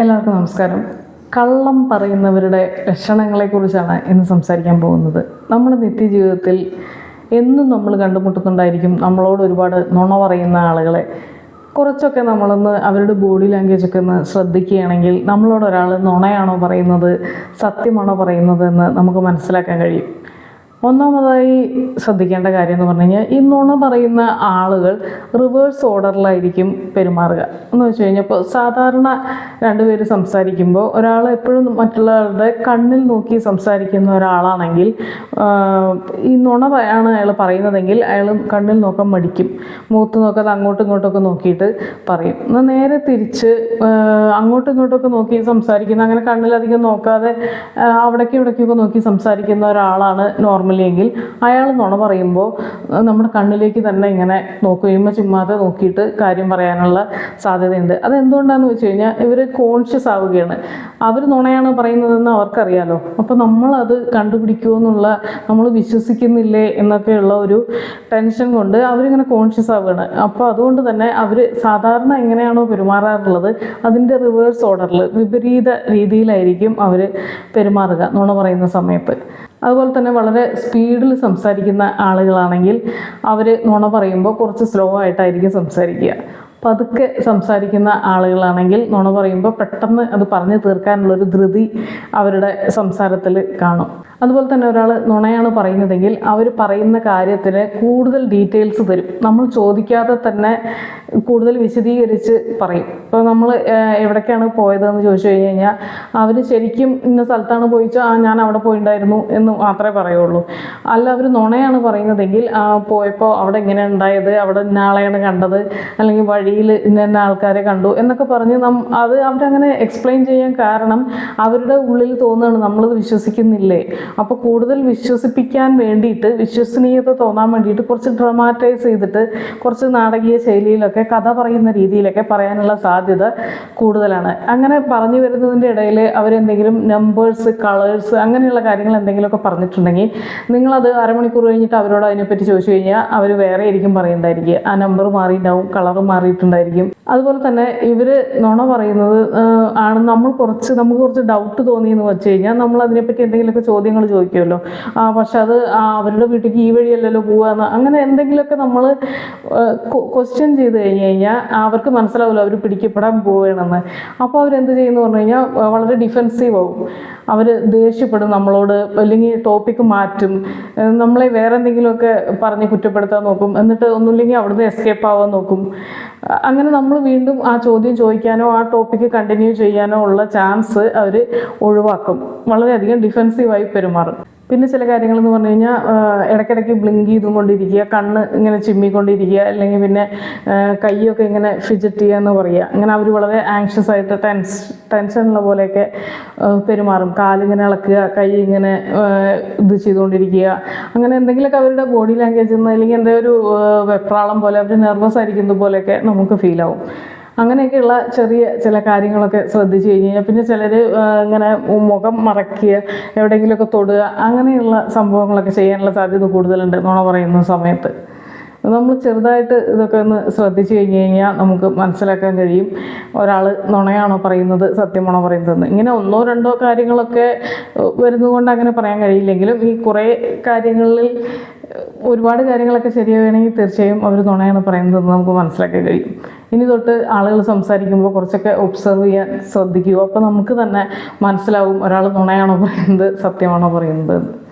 എല്ലാവർക്കും നമസ്കാരം. കള്ളം പറയുന്നവരുടെ ലക്ഷണങ്ങളെക്കുറിച്ചാണ് ഇന്ന് സംസാരിക്കാൻ പോകുന്നത്. നമ്മുടെ നിത്യജീവിതത്തിൽ എന്നും നമ്മൾ കണ്ടുമുട്ടുന്നുണ്ടായിരിക്കും. നമ്മളോട് ഒരുപാട് നുണ പറയുന്ന ആളുകളെ. കുറച്ചൊക്കെ നമ്മളൊന്ന് അവരുടെ ബോഡി ലാംഗ്വേജ് ഒക്കെ ഒന്ന് ശ്രദ്ധിക്കുകയാണെങ്കിൽ നമ്മളോട് ഒരാൾ നുണയാണോ പറയുന്നത് സത്യമാണോ പറയുന്നത് എന്ന് നമുക്ക് മനസ്സിലാക്കാൻ കഴിയും. ഒന്നാമതായി ശ്രദ്ധിക്കേണ്ട കാര്യം എന്ന് പറഞ്ഞു കഴിഞ്ഞാൽ ഈ നുണ പറയുന്ന ആളുകൾ റിവേഴ്സ് ഓർഡറിലായിരിക്കും പെരുമാറുക. എന്ന് വെച്ച് കഴിഞ്ഞാൽ ഇപ്പോൾ സാധാരണ രണ്ടുപേർ സംസാരിക്കുമ്പോൾ ഒരാൾ എപ്പോഴും മറ്റുള്ളവരുടെ കണ്ണിൽ നോക്കി സംസാരിക്കുന്ന ഒരാളാണെങ്കിൽ ഈ നുണ ആണ് അയാൾ പറയുന്നതെങ്കിൽ അയാൾ കണ്ണിൽ നോക്കാൻ മടിക്കും. മുഖത്ത് നോക്കാതെ അങ്ങോട്ടും ഇങ്ങോട്ടൊക്കെ നോക്കിയിട്ട് പറയും. എന്നാൽ നേരെ തിരിച്ച് അങ്ങോട്ടും ഇങ്ങോട്ടൊക്കെ നോക്കി സംസാരിക്കുന്ന അങ്ങനെ കണ്ണിലധികം നോക്കാതെ അവിടേക്കും ഇവിടേക്കൊക്കെ നോക്കി സംസാരിക്കുന്ന ഒരാളാണ് നോർമലി എങ്കിൽ അയാൾ നുണ പറയുമ്പോൾ നമ്മുടെ കണ്ണിലേക്ക് തന്നെ ഇങ്ങനെ നോക്കുകയും ചുമ്മാതെ നോക്കിയിട്ട് കാര്യം പറയാനുള്ള സാധ്യതയുണ്ട്. അതെന്തുകൊണ്ടാണെന്ന് വെച്ച് കഴിഞ്ഞാൽ ഇവർ കോൺഷ്യസ് ആവുകയാണ്. അവർ നുണയാണ് പറയുന്നതെന്ന് അവർക്കറിയാലോ. അപ്പോൾ നമ്മളത് കണ്ടുപിടിക്കുമോ എന്നുള്ള നമ്മൾ വിശ്വസിക്കുന്നില്ലേ എന്നൊക്കെയുള്ള ഒരു ടെൻഷൻ കൊണ്ട് അവരിങ്ങനെ കോൺഷ്യസ് ആവുകയാണ്. അപ്പോൾ അതുകൊണ്ട് തന്നെ അവർ സാധാരണ എങ്ങനെയാണോ പെരുമാറാറുള്ളത് അതിന്റെ റിവേഴ്സ് ഓർഡറിൽ വിപരീത രീതിയിലായിരിക്കും അവർ പെരുമാറുക നുണ പറയുന്ന സമയത്ത്. അതുപോലെ തന്നെ വളരെ സ്പീഡിൽ സംസാരിക്കുന്ന ആളുകളാണെങ്കിൽ അവർ നുണ പറയുമ്പോൾ കുറച്ച് സ്ലോ ആയിട്ടായിരിക്കും സംസാരിക്കുക. പതുക്കെ സംസാരിക്കുന്ന ആളുകളാണെങ്കിൽ നുണ പറയുമ്പോൾ പെട്ടെന്ന് അത് പറഞ്ഞു തീർക്കാനുള്ളൊരു ധൃതി അവരുടെ സംസാരത്തിൽ കാണും. അതുപോലെ തന്നെ ഒരാൾ നുണയാണ് പറയുന്നതെങ്കിൽ അവർ പറയുന്ന കാര്യത്തിന് കൂടുതൽ ഡീറ്റെയിൽസ് തരും. നമ്മൾ ചോദിക്കാതെ തന്നെ കൂടുതൽ വിശദീകരിച്ച് പറയും. ഇപ്പോൾ നമ്മൾ എവിടേക്കാണ് പോയതെന്ന് ചോദിച്ചു കഴിഞ്ഞ് കഴിഞ്ഞാൽ അവർ ശരിക്കും ഇന്ന സ്ഥലത്താണ് പോയിച്ചോ? ആ ഞാൻ അവിടെ പോയിണ്ടായിരുന്നു എന്ന് മാത്രമേ പറയുള്ളൂ. അല്ല അവർ നുണയാണ് പറയുന്നതെങ്കിൽ പോയപ്പോൾ അവിടെ ഇങ്ങനെ ഉണ്ടായത്? അവിടെ ഇന്ന ആളെയാണ് കണ്ടത്? അല്ലെങ്കിൽ വഴിയിൽ ഇന്ന ഇന്ന ആൾക്കാരെ കണ്ടു? എന്നൊക്കെ പറഞ്ഞ് നം അത് അവരങ്ങനെ എക്സ്പ്ലെയിൻ ചെയ്യാൻ കാരണം അവരുടെ ഉള്ളിൽ തോന്നുകയാണ് നമ്മളത് വിശ്വസിക്കുന്നില്ലേ? അപ്പോൾ കൂടുതൽ വിശ്വസിപ്പിക്കാൻ വേണ്ടിയിട്ട് വിശ്വസനീയത തോന്നാൻ വേണ്ടിയിട്ട് കുറച്ച് ഡ്രമാറ്റൈസ് ചെയ്തിട്ട് കുറച്ച് നാടകീയ ശൈലിയിലൊക്കെ കഥ പറയുന്ന രീതിയിലൊക്കെ പറയാനുള്ള സാധ്യത കൂടുതലാണ്. അങ്ങനെ പറഞ്ഞു വരുന്നതിന്റെ ഇടയിൽ അവരെന്തെങ്കിലും നമ്പേഴ്സ് കളേഴ്സ് അങ്ങനെയുള്ള കാര്യങ്ങൾ എന്തെങ്കിലുമൊക്കെ പറഞ്ഞിട്ടുണ്ടെങ്കിൽ നിങ്ങളത് അരമണിക്കൂർ കഴിഞ്ഞിട്ട് അവരോട് അതിനെപ്പറ്റി ചോദിച്ചു കഴിഞ്ഞാൽ അവർ വേറെ ആയിരിക്കും പറയുന്നുണ്ടായിരിക്കും ആ നമ്പർ മാറിയിട്ടുണ്ടാവും കളർ മാറിയിട്ടുണ്ടായിരിക്കും. അതുപോലെ തന്നെ ഇവർ നുണ പറയുന്നത് ആണ് നമ്മൾ കുറച്ച് നമുക്ക് കുറച്ച് ഡൗട്ട് തോന്നിയെന്ന് വെച്ച് കഴിഞ്ഞാൽ നമ്മൾ അതിനെപ്പറ്റി എന്തെങ്കിലുമൊക്കെ ചോദ്യങ്ങൾ ചോദിക്കുമല്ലോ. ആ പക്ഷെ അത് അവരുടെ വീട്ടിലേക്ക് ഈ വഴിയല്ലല്ലോ പോവാന്ന്. അങ്ങനെ എന്തെങ്കിലുമൊക്കെ നമ്മൾ ക്വസ്റ്റ്യൻ ചെയ്ത് കഴിഞ്ഞ് കഴിഞ്ഞാൽ അവർക്ക് മനസ്സിലാവില്ല അവർ പിടിക്കപ്പെടാൻ പോവുകയാണെന്ന്. അപ്പോൾ അവരെന്ത് ചെയ്യുന്നു പറഞ്ഞു കഴിഞ്ഞാൽ വളരെ ഡിഫെൻസീവ് ആവും. അവർ ദേഷ്യപ്പെടും നമ്മളോട് അല്ലെങ്കിൽ ടോപ്പിക്ക് മാറ്റും. നമ്മളെ വേറെ എന്തെങ്കിലുമൊക്കെ പറഞ്ഞ് കുറ്റപ്പെടുത്താൻ നോക്കും. എന്നിട്ട് ഒന്നുമില്ലെങ്കിൽ അവിടുന്ന് എസ്കേപ്പ് ആവാൻ നോക്കും. അങ്ങനെ നമ്മൾ വീണ്ടും ആ ചോദ്യം ചോദിക്കാനോ ആ ടോപ്പിക്ക് കണ്ടിന്യൂ ചെയ്യാനോ ഉള്ള ചാൻസ് അവർ ഒഴിവാക്കും. വളരെയധികം ഡിഫെൻസീവായി പെരുമാറും. പിന്നെ ചില കാര്യങ്ങൾ എന്ന് പറഞ്ഞു കഴിഞ്ഞാൽ ഇടയ്ക്കിടയ്ക്ക് ബ്ലിങ്ക് ചെയ്തുകൊണ്ടിരിക്കുക കണ്ണ് ഇങ്ങനെ ചിമ്മിക്കൊണ്ടിരിക്കുക അല്ലെങ്കിൽ പിന്നെ കൈയൊക്കെ ഇങ്ങനെ ഫിജറ്റ് ചെയ്യുക എന്ന് പറയുക. അങ്ങനെ അവർ വളരെ ആങ്ഷ്യസ് ആയിട്ട് ടെൻസ് ടെൻഷനുള്ള പോലെയൊക്കെ പെരുമാറും. കാലിങ്ങനെ ഇളക്കുക കൈ ഇങ്ങനെ ഇത് ചെയ്തുകൊണ്ടിരിക്കുക. അങ്ങനെ എന്തെങ്കിലുമൊക്കെ അവരുടെ ബോഡി ലാംഗ്വേജ് അല്ലെങ്കിൽ എന്തെങ്കിലും ഒരു വെപ്രാളം പോലെ അവർ നെർവസ് ആയിരിക്കുന്നത് പോലെയൊക്കെ നമുക്ക് ഫീൽ ആവും. അങ്ങനെയൊക്കെയുള്ള ചെറിയ ചില കാര്യങ്ങളൊക്കെ ശ്രദ്ധിച്ചു കഴിഞ്ഞ് കഴിഞ്ഞാൽ പിന്നെ ചിലർ ഇങ്ങനെ മുഖം മറക്കുക എവിടെയെങ്കിലുമൊക്കെ തൊടുക അങ്ങനെയുള്ള സംഭവങ്ങളൊക്കെ ചെയ്യാനുള്ള സാധ്യത കൂടുതലുണ്ട് നുണ പറയുന്ന സമയത്ത്. നമ്മൾ ചെറുതായിട്ട് ഇതൊക്കെ ഒന്ന് ശ്രദ്ധിച്ചു കഴിഞ്ഞ് കഴിഞ്ഞാൽ നമുക്ക് മനസ്സിലാക്കാൻ കഴിയും ഒരാൾ നുണയാണോ പറയുന്നത് സത്യമാണോ പറയുന്നതെന്ന്. ഇങ്ങനെ ഒന്നോ രണ്ടോ കാര്യങ്ങളൊക്കെ വരുന്നതുകൊണ്ട് അങ്ങനെ പറയാൻ കഴിയില്ലെങ്കിലും ഈ കുറേ കാര്യങ്ങളിൽ ഒരുപാട് കാര്യങ്ങളൊക്കെ ശരിയാവുകയാണെങ്കിൽ തീർച്ചയായും അവർ നുണയാണ് പറയുന്നതെന്ന് നമുക്ക് മനസ്സിലാക്കാൻ കഴിയും. ഇനി തൊട്ട് ആളുകൾ സംസാരിക്കുമ്പോൾ കുറച്ചൊക്കെ ഒബ്സർവ് ചെയ്യാൻ ശ്രദ്ധിക്കുക. അപ്പോൾ നമുക്ക് തന്നെ മനസ്സിലാവും ഒരാൾ നുണയാണോ പറയുന്നത് സത്യമാണോ പറയുന്നത്.